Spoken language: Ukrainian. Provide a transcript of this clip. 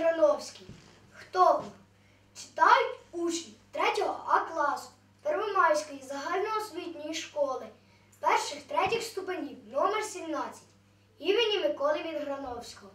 Грановський. Хто ви? Читають учні 3 А класу Первомайської загальноосвітньої школи перших третіх ступенів номер 17 імені Миколи Відграновського.